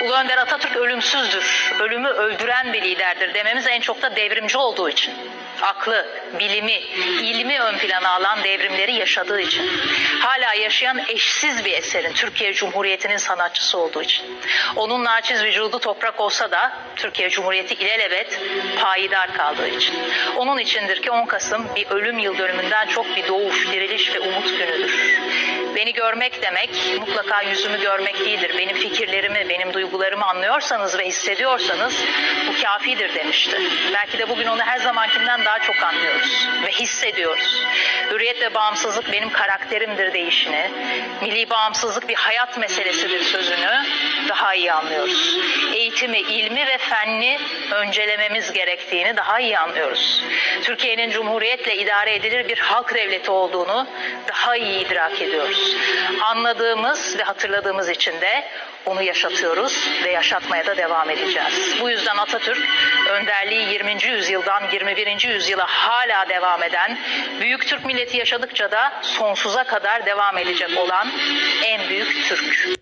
Ulu Önder Atatürk ölümsüzdür, ölümü öldüren bir liderdir dememiz en çok da devrimci olduğu için. Aklı, bilimi, ilmi ön plana alan devrimleri yaşadığı için. Hala yaşayan eşsiz bir eserin Türkiye Cumhuriyeti'nin sanatçısı olduğu için. Onun naçiz vücudu toprak olsa da Türkiye Cumhuriyeti ilelebet payidar kaldığı için. Onun içindir ki 10 Kasım bir ölüm yıl dönümünden çok bir doğuş, diriliş ve umut günüdür. Beni görmek demek mutlaka yüzümü görmek değildir. Benim fikirlerimi, benim duygularımı anlıyorsanız ve hissediyorsanız bu kafidir demişti. Belki de bugün onu her zamankinden daha çok anlıyoruz ve hissediyoruz. Hürriyet ve bağımsızlık benim karakterimdir deyişini, milli bağımsızlık bir hayat meselesidir sözünü daha iyi anlıyoruz. Eğitimi, ilmi ve fenni öncelememiz gerektiğini daha iyi anlıyoruz. Türkiye'nin cumhuriyetle idare edilir bir halk devleti olduğunu daha iyi idrak ediyoruz. Anladığımız ve hatırladığımız için de onu yaşatıyoruz ve yaşatmaya da devam edeceğiz. Bu yüzden Atatürk önderliği 20. yüzyıldan 21. yüzyıla hala devam eden, büyük Türk milleti yaşadıkça da sonsuza kadar devam edecek olan en büyük Türk.